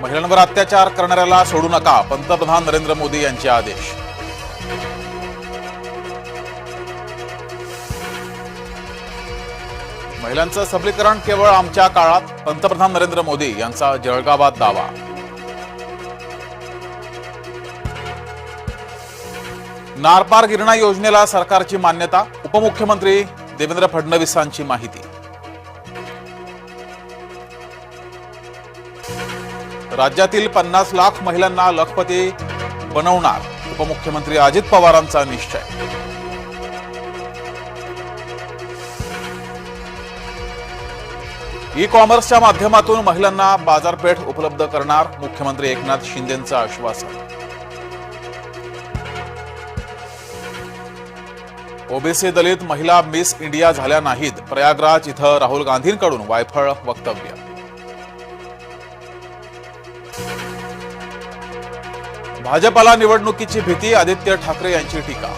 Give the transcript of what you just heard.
महिलांवर अत्याचार करणाऱ्याला सोडू नका पंतप्रधान नरेंद्र मोदी यांचे आदेश. महिलांचं सबलीकरण केवळ आमच्या काळात पंतप्रधान नरेंद्र मोदी यांचा जळगावात दावा. नारपार गिरणा योजनेला सरकारची मान्यता उपमुख्यमंत्री देवेंद्र फडणवीसांची माहिती. राज्यातील पन्नास लाख महिलांना लखपती बनवणार उपमुख्यमंत्री अजित पवारांचा निश्चय. ई कॉमर्सच्या माध्यमातून महिलांना बाजारपेठ उपलब्ध करणार मुख्यमंत्री एकनाथ शिंदेंचं आश्वासन. ओबीसी दलित महिला मिस इंडिया झाल्या नाहीत. प्रयागराज इथं राहुल गांधींकडून वायफळ वक्तव्य. भाजपाला निवडणुकीची भीती आदित्य ठाकरे यांची टीका